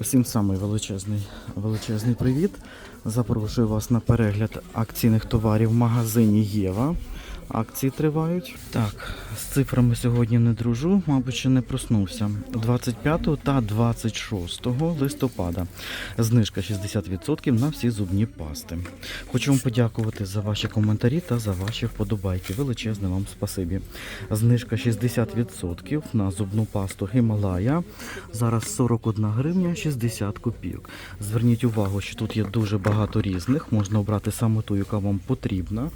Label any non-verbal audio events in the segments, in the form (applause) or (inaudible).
Усім самий величезний, величезний привіт. Запрошую вас на перегляд акційних товарів в магазині Єва. Акції тривають. Так, з цифрами сьогодні не дружу, мабуть, ще не проснувся. 25 та 26 листопада. Знижка 60% на всі зубні пасти. Хочу вам подякувати за ваші коментарі та за ваші вподобайки. Величезне вам спасибі. Знижка 60% на зубну пасту Гімалая. Зараз 41 гривня 60 копійок. Зверніть увагу, що тут є дуже багато різних. Можна обрати саме ту, яка вам потрібна.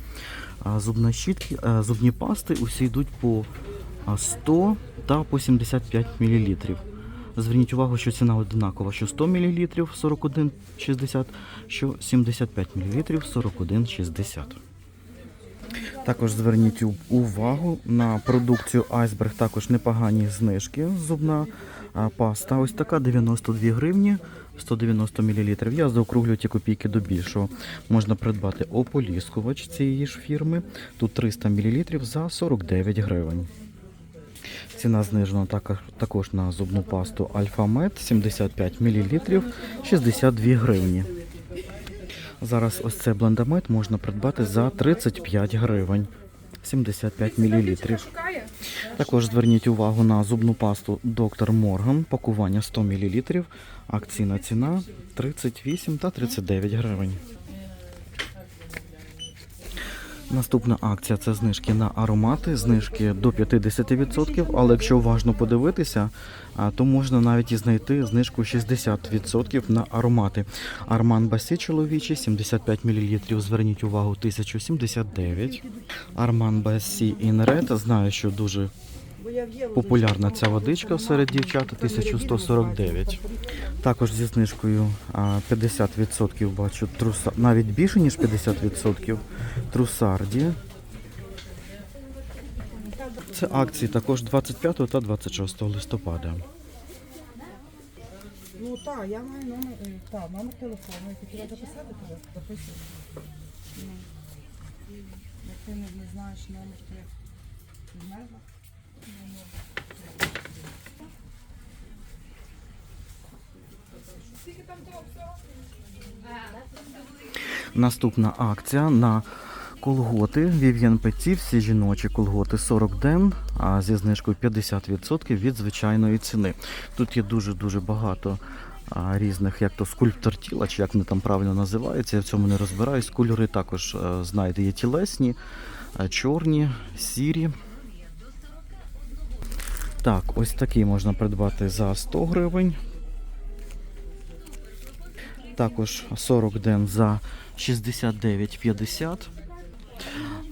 Зубна щітки, зубні пасти усі йдуть по 100 та по 75 мл. Зверніть увагу, що ціна однакова, що 100 мл 41,60, що 75 мл 41,60. Також зверніть увагу на продукцію Айсберг, також непогані знижки. Зубна паста. Ось така 92 гривні 190 мл. Я заокруглю ті копійки до більшого. Можна придбати ополіскувач цієї ж фірми. Тут 300 мл за 49 гривень. Ціна знижена також, на зубну пасту Альфа-Мед 75 мл 62 гривні. Зараз ось цей блендамет можна придбати за 35 гривень. 75 мл. Також зверніть увагу на зубну пасту Доктор Морган, пакування 100 мл. Акційна ціна 38 та 39 гривень. Наступна акція це знижки на аромати, знижки до 50%, але якщо уважно подивитися, то можна навіть і знайти знижку 60% на аромати. Арман Басі чоловічий 75 мл, зверніть увагу 1079. Арман Басі Інред, знаю, що дуже популярна ця водичка серед дівчат 1149. Також зі знижкою 50% бачу труса, навіть більше ніж 50% трусарді. Це акції також 25 та 26 листопада. Ну так, я маю номер, е, номер телефону. Я хотіла записати тебе, записую. Ну, як ти не, не знаєш номер, то як змерзла? Наступна акція на колготи Vivien Petit, всі жіночі колготи 40 ден, а зі знижкою 50% від звичайної ціни. Тут є дуже-дуже багато різних, як то скульптор тіла, чи як вони там правильно називаються, я в цьому не розбираюсь. Кольори також, е, знаєте, є тілесні, е, чорні, сірі. Так, ось такий можна придбати за 100 гривень. Також 40 ден за 69,50.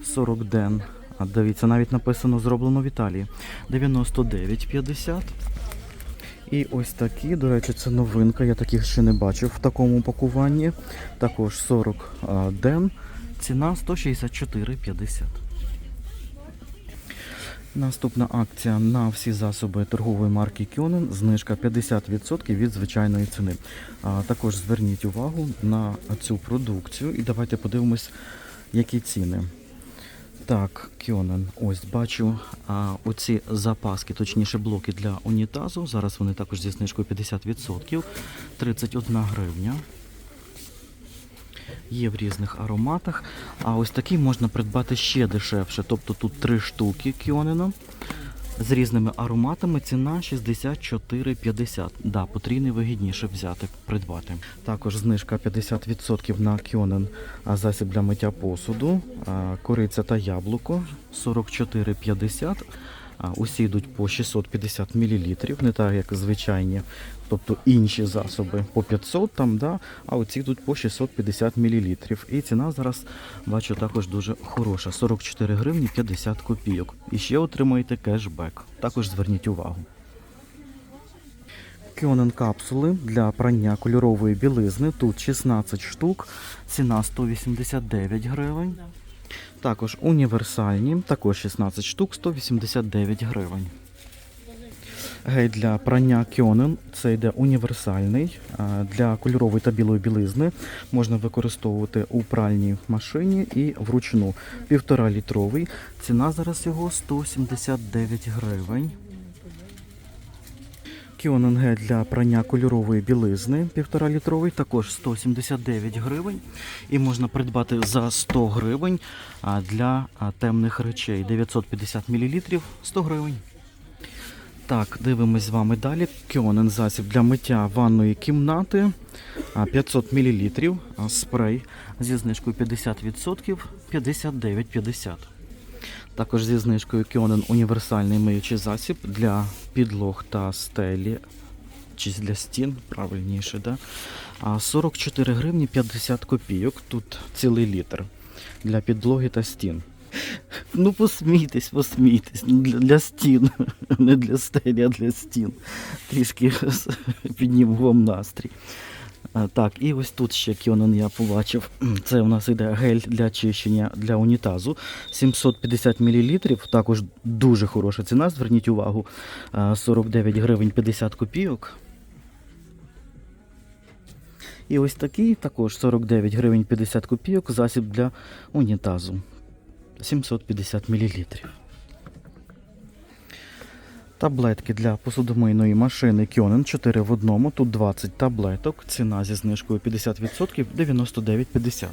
40 ден. Дивіться, навіть написано зроблено в Італії. 99,50. І ось такі, до речі, це новинка. Я таких ще не бачив в такому пакуванні. Також 40 ден. Ціна 164,50. Наступна акція на всі засоби торгової марки Кьонен. Знижка 50% від звичайної ціни. А, також зверніть увагу на цю продукцію і давайте подивимось, які ціни. Так, Кьонен, ось бачу а, оці запаски, точніше блоки для унітазу. Зараз вони також зі знижкою 50%, 31 гривня. Є в різних ароматах. А ось такий можна придбати ще дешевше. Тобто тут три штуки Кьонена з різними ароматами. Ціна 64,50. Да, потрійний вигідніше взяти, придбати. Також знижка 50% на Кьонен а, засіб для миття посуду, кориця та яблуко 44,50. Усі йдуть по 650 мл, не так як звичайні, тобто інші засоби по 500 там, да, а оці йдуть по 650 мл. І ціна зараз бачу також дуже хороша 44 гривні 50 копійок. І ще отримаєте кешбек. Також зверніть увагу. Кьонен капсули для прання кольорової білизни. Тут 16 штук, ціна 189 гривень. Також універсальні, також 16 штук, 189 гривень. Гель для прання Кьонен, це йде універсальний. Для кольорової та білої білизни можна використовувати у пральній машині і вручну. Півтора літровий. Ціна зараз його 179 гривень. Кіонен гель для прання кольорової білизни 1,5 літровий, також 179 гривень. І можна придбати за 100 гривень для темних речей. 950 мл 100 гривень. Так, дивимось з вами далі. Кіонен засіб для миття ванної кімнати 500 мл. Спрей зі знижкою 50% 59,50. Також зі знижкою Кіонен універсальний миючий засіб для підлог та стелі. Чи для стін, правильніше, да? 44 гривні 50 копійок. Тут цілий літр для підлоги та стін. Ну, посмійтесь, посмійтесь. Для, для стін, (laughs) не для стелі, а для стін. Трішки (laughs) підніму вам настрій. А, Так, і ось тут ще Кіонен я побачив. Це у нас іде гель для чищення для унітазу. 750 мл. Також дуже хороша ціна. Зверніть увагу. 49 гривень 50 копійок. І ось такий також 49 гривень 50 копійок. Засіб для унітазу. 750 мл. Таблетки для посудомийної машини Кьонен 4 в одному. Тут 20 таблеток. Ціна зі знижкою 50% 99,50.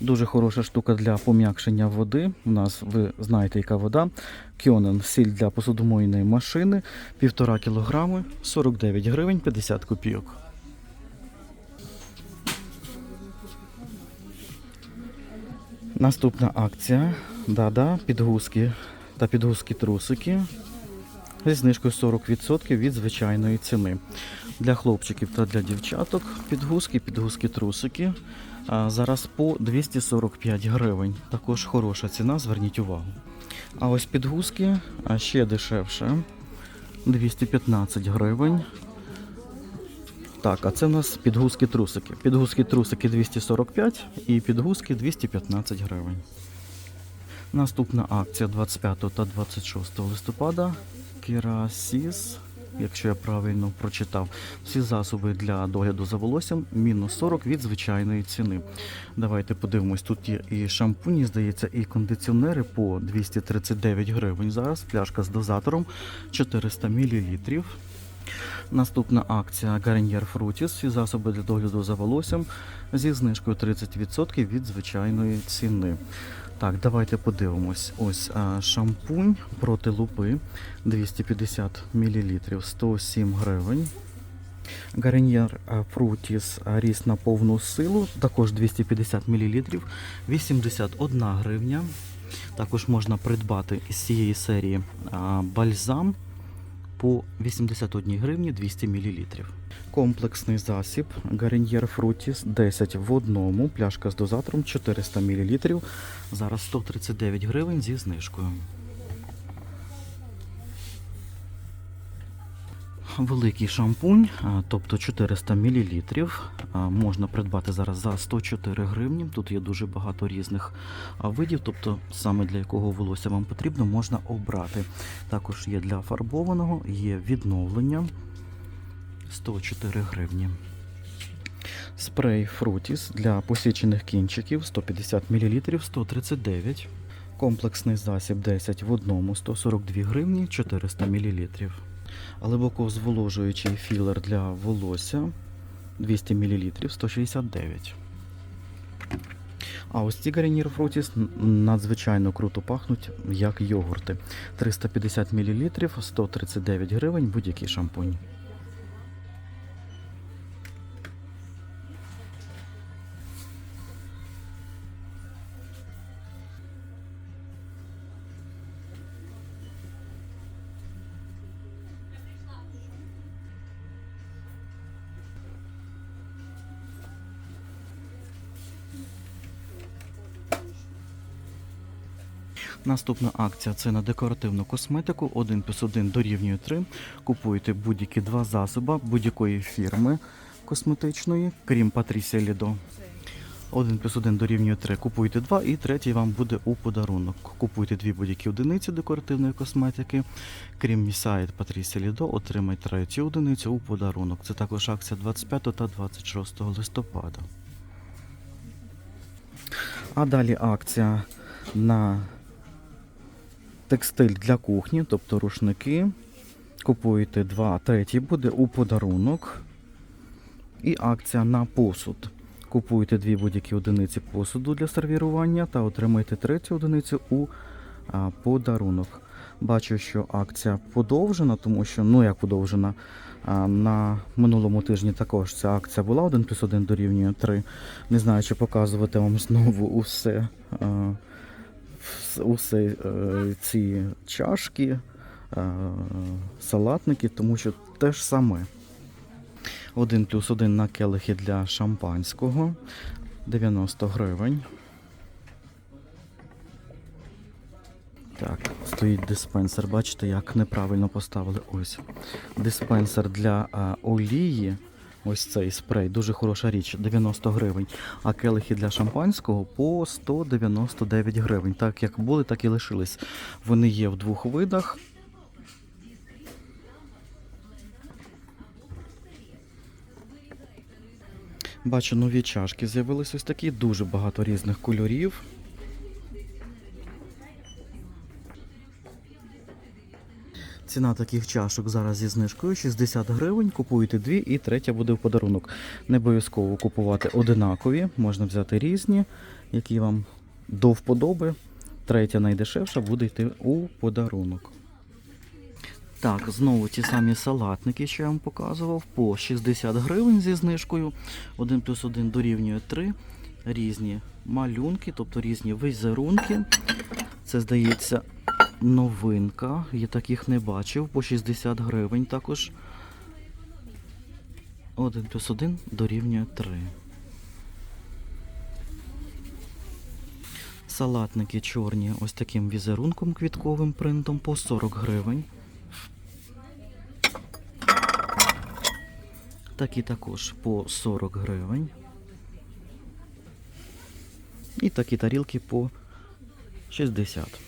Дуже хороша штука для пом'якшення води. У нас ви знаєте, яка вода. Кьонен сіль для посудомийної машини 1,5 кг 49 гривень 50 копійок. Наступна акція. Да-да, підгузки та підгузки трусики зі знижкою 40% від звичайної ціни. Для хлопчиків та для дівчаток підгузки, підгузки трусики. Зараз по 245 гривень. Також хороша ціна, зверніть увагу. А ось підгузки ще дешевше. 215 гривень. Так, а це у нас підгузки трусики. Підгузки трусики 245 і підгузки 215 гривень. Наступна акція 25 та 26 листопада. Керасіс, якщо я правильно прочитав, всі засоби для догляду за волоссям мінус 40 від звичайної ціни. Давайте подивимось, тут є і шампуні, здається, і кондиціонери по 239 гривень. Зараз пляшка з дозатором 400 мл. Наступна акція Garnier Frutis, всі засоби для догляду за волоссям зі знижкою 30% від звичайної ціни. Так, давайте подивимось. Ось а, шампунь проти лупи 250 мл 107 гривень. Frutis а, ріс на повну силу, також 250 мл 81 гривня. Також можна придбати із цієї серії бальзам по 81 гривні 200 мл. Комплексний засіб Garnier Frutis 10 в одному, пляшка з дозатором 400 мл. Зараз 139 гривень зі знижкою. Великий шампунь, тобто 400 мл, можна придбати зараз за 104 гривні. Тут є дуже багато різних видів, тобто саме для якого волосся вам потрібно, можна обрати. Також є для фарбованого, є відновлення 104 гривні. Спрей Frutis для посічених кінчиків 150 мл 139. Комплексний засіб 10 в одному 142 гривні 400 мл. Глибоко зволожуючий філер для волосся 200 мл 169. А ось ці Frutis н- надзвичайно круто пахнуть, як йогурти. 350 мл 139 гривень будь-який шампунь. Наступна акція це на декоративну косметику. 1 плюс 1 дорівнює 3. Купуєте будь-які два засоби будь-якої фірми косметичної, крім Патрісія Лідо. 1 плюс 1 дорівнює 3. Купуйте 2 і третій вам буде у подарунок. Купуйте дві будь-які одиниці декоративної косметики. Крім Місайт Патрісія Лідо, отримайте третю одиницю у подарунок. Це також акція 25 та 26 листопада. А далі акція на текстиль для кухні, тобто рушники Купуєте два, третій буде у подарунок. І акція на посуд. Купуєте дві будь-які одиниці посуду для сервірування та отримаєте третю одиницю у а, подарунок. Бачу, що акція подовжена, тому що, ну як подовжена, а, на минулому тижні також ця акція була 1 плюс 1 дорівнює 3. Не знаю, чи показувати вам знову усе, а, усе е, ці чашки, е, салатники, тому що те ж саме. 1 плюс 1 на келихи для шампанського 90 гривень. Так, стоїть диспенсер. Бачите, як неправильно поставили. Ось. Диспенсер для а, олії. Ось цей спрей, дуже хороша річ, 90 гривень. А келихи для шампанського по 199 гривень. Так як були, так і лишились. Вони є в двох видах. Бачу, нові чашки з'явились ось такі, дуже багато різних кольорів. Ціна таких чашок зараз зі знижкою 60 гривень. Купуєте дві і третя буде в подарунок. Не обов'язково купувати одинакові, можна взяти різні, які вам до вподоби. Третя найдешевша буде йти у подарунок. Так, знову ті самі салатники, що я вам показував, по 60 гривень зі знижкою. 1 плюс 1 дорівнює 3. Різні малюнки, тобто різні візерунки. Це здається новинка. Я таких не бачив. По 60 гривень також. 1 плюс 1 дорівнює 3. Салатники чорні ось таким візерунком квітковим принтом по 40 гривень. Такі також по 40 гривень. І такі тарілки по 60.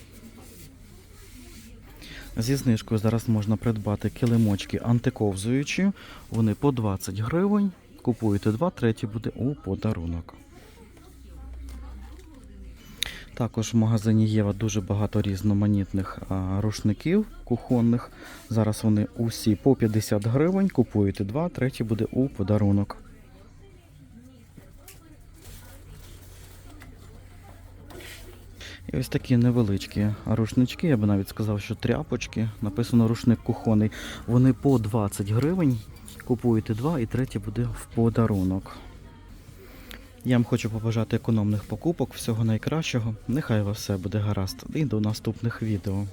Зі знижкою зараз можна придбати килимочки антиковзуючі. Вони по 20 гривень. Купуєте два, третій буде у подарунок. Також в магазині Єва дуже багато різноманітних рушників кухонних. Зараз вони усі по 50 гривень. Купуєте два, третій буде у подарунок. І ось такі невеличкі рушнички, я би навіть сказав, що тряпочки. Написано рушник кухонний. Вони по 20 гривень. Купуєте два і третє буде в подарунок. Я вам хочу побажати економних покупок, всього найкращого. Нехай у вас все буде гаразд. І до наступних відео.